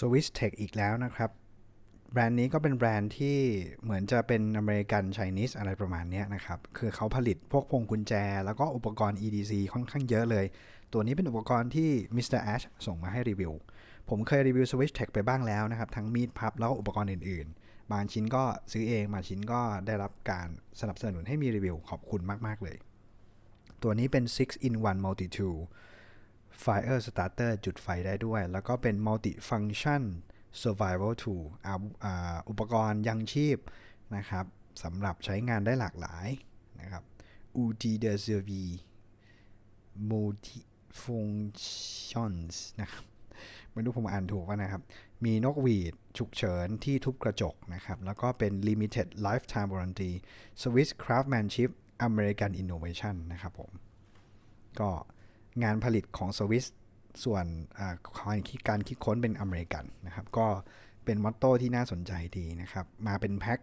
Swiss Tech อีกแล้วนะครับ แบรนด์นี้ก็เป็นแบรนด์ที่เหมือนจะเป็นอเมริกันไชนีสอะไรประมาณนี้นะครับ คือเขาผลิตพวกพวงกุญแจ แล้วก็อุปกรณ์ EDC ค่อนข้างเยอะเลย ตัวนี้เป็นอุปกรณ์ที่ Mr. Ash ส่งมาให้รีวิว ผมเคยรีวิว Swiss Tech ไปบ้างแล้วนะครับ ทั้งมีดพับแล้วก็อุปกรณ์อื่นๆ บางชิ้นก็ซื้อเอง บางชิ้นก็ได้รับการสนับสนุนให้มีรีวิวขอบคุณมากๆเลย ตัวนี้เป็น6 in 1 multi tool fire starter จุดไฟได้ด้วย แล้วก็เป็น multi function survival tool อ,อุปกรณ์ยังชีพนะครับสำหรับใช้งานได้หลากหลายนะครับ u t i de survie multifunctions นะครับไม่รู้ผมอ่านถูกว่านะครับ มีนกหวีด ฉุกเฉินที่ทุบกระจกนะครับ แล้วก็เป็น limited lifetime warranty Swiss craftsmanship American innovation นะครับผม ก็ งานผลิตของสวิสส่วนการคิดการคิดค้นเป็นอเมริกันนะครับ ก็เป็นมอตโต้ที่น่าสนใจดีนะครับ มาเป็นแพ็ค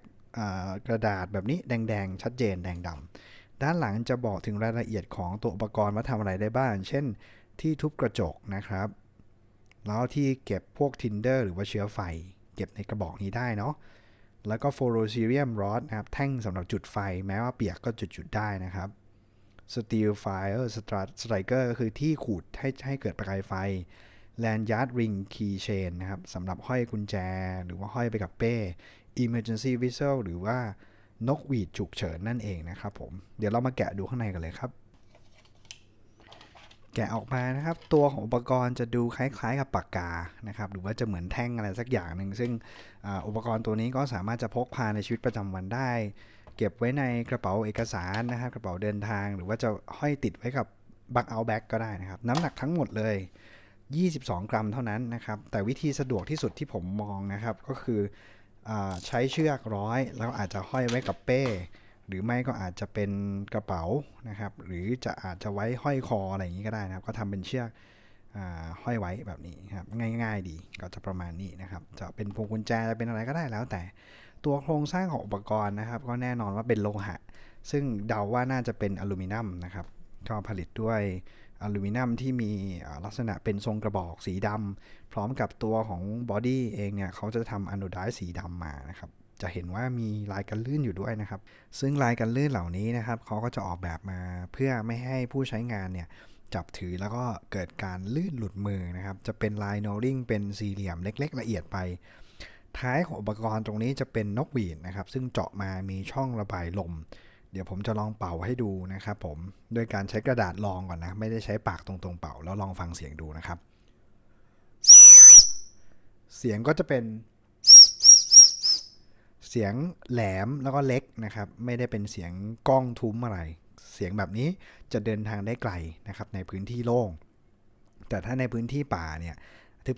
กระดาษแบบนี้แดงๆ ชัดเจนแดงดำด้านหลังจะบอกถึงรายละเอียดของตัวอุปกรณ์ว่าทำอะไรได้บ้าง เช่นที่ทุบกระจกนะครับ แล้วที่เก็บพวกทินเดอร์หรือว่าเชื้อไฟ เก็บในกระบอกนี้ได้เนาะแล้วก็โฟโรซีเรียมรอดนะครับ แท่งสำหรับจุดไฟ แม้ว่าเปียกก็จุดๆได้นะครับ Steel Fire Striker ก็คือที่ขูดให้ให้เกิดประกายไฟ Lanyard Ring Keychain นะครับสำหรับห้อยกุญแจ หรือว่าห้อยไปกับเป้ Emergency Whistle หรือว่านกหวีดฉุกเฉินนั่นเองนะครับผม เดี๋ยวเรามาแกะดูข้างในกันเลยครับ แกะออกมานะครับ ตัวของอุปกรณ์จะดูคล้ายๆกับปากกานะครับหรือว่าจะเหมือนแท่งอะไรสักอย่างหนึ่งซึ่งออุปกรณ์ตัวนี้ก็สามารถจะพกพาในชีวิตประจำวันได้ เก็บไว้ในกระเป๋าเอกสารนะครับกระเป๋าเดินทาง หรือว่าจะห้อยติดไว้กับบักเอาแบ็กก็ได้นะครับ น้ำหนักทั้งหมดเลย 22 กรัมเท่านั้นนะครับ แต่วิธีสะดวกที่สุดที่ผมมองนะครับ ก็คืออใช้เชือกร้อย แล้วอาจจะห้อยไว้กับเป้ หรือไม่ก็อาจจะเป็นกระเป๋านะครับ หรือจะอาจจะไว้ห้อยคออะไรอย่างนี้ก็ได้นะครับ ก็ทำเป็นเชือกอห้อยไว้แบบนี้ครับง่าย ๆ ดีก็จะประมาณนี้นะครับ จะเป็นพวงกุญแจจะเป็นอะไรก็ได้แล้วแต่ ตัวโครงสร้างของอุปกรณ์นะครับ ก็แน่นอนว่าเป็นโลหะ ซึ่งเดาว่าน่าจะเป็นอลูมิเนียมนะครับก็ผลิตด้วยอลูมิเนียมที่มีลักษณะเป็นทรงกระบอกสีดำพร้อมกับตัวของบอดี้เองเนี่ยเขาจะทำอโนไดซ์สีดำมานะครับจะเห็นว่ามีลายกันลื่นอยู่ด้วยนะครับ ซึ่งลายกันลื่นเหล่านี้นะครับเขาก็จะออกแบบมาเพื่อไม่ให้ผู้ใช้งานเนี่ยจับถือแล้วก็เกิดการลื่นหลุดมือนะครับ จะเป็นลายโนริงเป็นสี่เหลี่ยมเล็ก ๆ ละเอียดไป ท้ายของอุปกรณ์ตรงนี้จะเป็นนกหวีดนะครับ ซึ่งเจาะมามีช่องระบายลม เดี๋ยวผมจะลองเป่าให้ดูนะครับผมโดยการใช้กระดาษรองก่อนนะ ไม่ได้ใช้ปากตรงๆเป่า แล้วลองฟังเสียงดูนะครับ เสียงก็จะเป็น เสียงแหลมแล้วก็เล็กนะครับ ไม่ได้เป็นเสียงก้องทุ้มอะไร เสียงแบบนี้จะเดินทางได้ไกลนะครับ ในพื้นที่โล่งแต่ถ้าในพื้นที่ป่าเนี่ย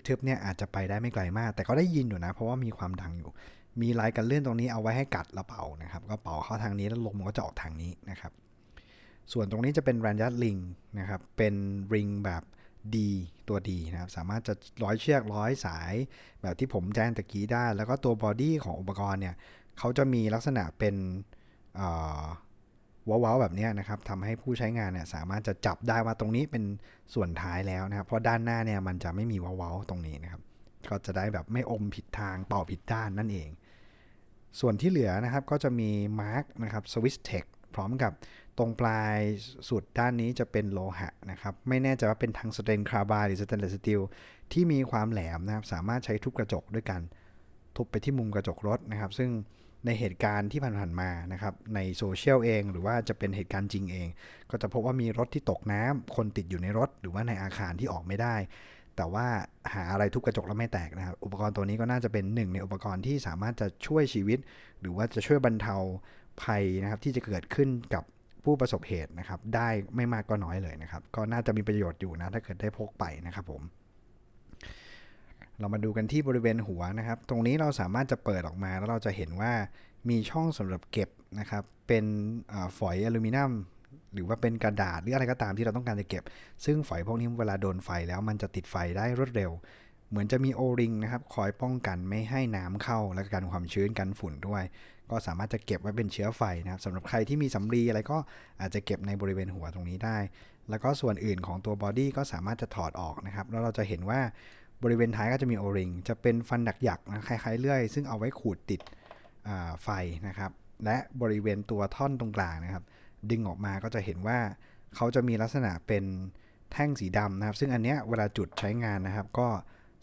ทึบๆเนี่ยอาจจะไปได้ไม่ไกลมาก แต่ก็ได้ยินอยู่นะ เพราะว่ามีความดังอยู่ มีลายกันเลื่อนตรงนี้เอาไว้ให้กัดแล้วเป่านะครับก็เป่าเข้าทางนี้แล้วลมมันก็จะออกทางนี้นะครับส่วนตรงนี้จะเป็นแรนยัดลิงนะครับเป็นริงแบบ D ตัว D นะครับสามารถจะร้อยเชือกร้อยสายแบบที่ผมแจ้งตะกี้ได้ แล้วก็ตัวบอดี้ของอุปกรณ์เนี่ยเขาจะมีลักษณะเป็นเอ่อ ว้าวๆแบบนี้นะครับทำให้ผู้ใช้งานเนี่ยสามารถจะจับได้ว่าตรงนี้เป็นส่วนท้ายแล้วนะครับ เพราะด้านหน้าเนี่ยมันจะไม่มีว้าวๆตรงนี้นะครับ ก็จะได้แบบไม่อมผิดทางเป่าผิดด้านนั่นเอง ส่วนที่เหลือนะครับก็จะมีมาร์กนะครับ Swiss Tech พร้อมกับตรงปลายสุดด้านนี้จะเป็นโลหะนะครับ ไม่แน่ใจว่าเป็นทางสเตนคาร์บายหรือสเตนเลสสตีลที่มีความแหลมนะครับ สามารถใช้ทุบกระจกด้วยกันทุบไปที่มุมกระจกรถนะครับ ซึ่ง ในเหตุการณ์ที่ผ่านๆมานะครับในโซเชียลเอง หรือว่าจะเป็นเหตุการณ์จริงเอง ก็จะพบว่ามีรถที่ตกน้ำคนติดอยู่ในรถ หรือว่าในอาคารที่ออกไม่ได้ แต่ว่าหาอะไรทุบกระจกแล้วไม่แตกนะครับ อุปกรณ์ตัวนี้ก็น่าจะเป็นหนึ่งในอุปกรณ์ที่สามารถจะช่วยชีวิต หรือว่าจะช่วยบรรเทาภัยนะครับที่จะเกิดขึ้นกับผู้ประสบเหตุนะครับ ได้ไม่มากก็น้อยเลยนะครับ ก็น่าจะมีประโยชน์อยู่นะถ้าเกิดได้พกไปนะครับผม เรามาดูกันที่บริเวณหัวนะครับ ตรงนี้เราสามารถจะเปิดออกมาแล้วเราจะเห็นว่ามีช่องสำหรับเก็บนะครับ เป็นอฝอยอลูมิเนียมหรือว่าเป็นกระดาษหรืออะไรก็ตามที่เราต้องการจะเก็บ ซึ่งฝอยพวกนี้เวลาโดนไฟแล้วมันจะติดไฟได้รวดเร็ว เหมือนจะมีโอริงนะครับคอยป้องกันไม่ให้น้ำเข้า และกันความชื้นกันฝุ่นด้วย ก็สามารถจะเก็บไว้เป็นเชื้อไฟนะครับสำหรับใครที่มีสำลีอะไรก็อาจจะเก็บในบริเวณหัวตรงนี้ได้ แล้วก็ส่วนอื่นของตัวบอดี้ก็สามารถจะถอดออกนะครับแล้วเราจะเห็นว่า บริเวณท้ายก็จะมีโอริงจะเป็นฟันดักหยักนะคล้ายๆเลื่อย ซึ่งเอาไว้ขูดติดไฟนะครับ และบริเวณตัวท่อนตรงกลางนะครับ ดึงออกมาก็จะเห็นว่าเขาจะมีลักษณะเป็นแท่งสีดำนะครับ ซึ่งอันเนี้ยเวลาจุดใช้งานนะครับ ก็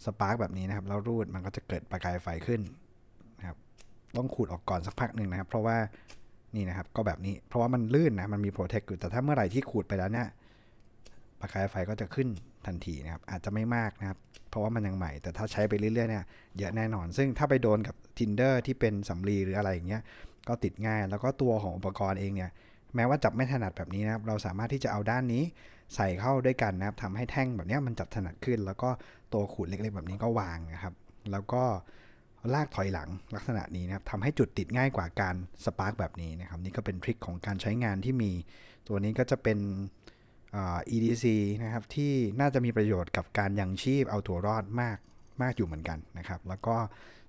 สปาร์กแบบนี้นะครับ แล้วรูดมันก็จะเกิดประกายไฟขึ้นนะครับ ต้องขูดออกก่อนสักพักหนึ่งนะครับ เพราะว่านี่นะครับก็แบบนี้เพราะว่ามันลื่นนะมันมีโปรเทคอยู่แต่ถ้าเมื่อไหร่ที่ขูดไปแล้วเนี่ยประกายไฟก็จะขึ้น ทันทีนะครับอาจจะไม่มากนะครับ เพราะว่ามันยังใหม่ แต่ถ้าใช้ไปเรื่อยๆเนี่ยเยอะแน่นอน ซึ่งถ้าไปโดนกับ tinder ที่เป็นสำลีหรืออะไรอย่างเงี้ยก็ติดง่าย แล้วก็ตัวของอุปกรณ์เองเนี่ยแม้ว่าจับไม่ถนัดแบบนี้นะครับเราสามารถที่จะเอาด้านนี้ใส่เข้าด้วยกันนะครับทำให้แท่งแบบนี้มันจับถนัดขึ้น แล้วก็ตัวขูดเล็กๆแบบนี้ก็วางนะครับ แล้วก็ลากถอยหลังลักษณะนี้นะครับทำให้จุดติดง่ายกว่าการสปาร์กแบบนี้นะครับ นี่ก็เป็นทริคของการใช้งานที่มี ตัวนี้ก็จะเป็น EDC นะครับที่น่าจะมีประโยชน์กับการยังชีพเอาตัวรอดมากมากอยู่เหมือนกันนะครับ แล้วก็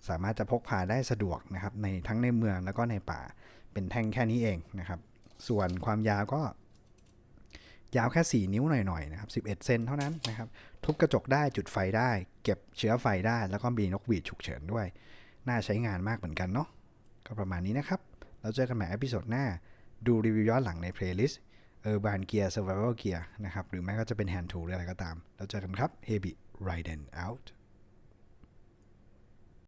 สามารถจะพกพาได้สะดวกนะครับในทั้งในเมืองแล้วก็ในป่าเป็นแท่งแค่นี้เองนะครับ ส่วนความยาวก็ ยาวแค่ 4 นิ้วหน่อยๆนะครับ11 เซนเท่านั้นนะครับ ทุบกระจกได้จุดไฟได้ เก็บเชื้อไฟได้ แล้วก็มีนกหวีดฉุกเฉินด้วย น่าใช้งานมากเหมือนกันเนาะก็ประมาณนี้นะครับแล้วเจอกันใหม่อพิโซดหน้า ดูรีวิวย้อนหลังในเพลย์ลิส เออร์บานเกียร์เซอร์ไวเวลเกียร์นะครับ หรือแม้ก็จะเป็นแฮนด์ทูหรืออะไรก็ตาม แล้วเจอกันครับเฮบิไรเดนเอาท์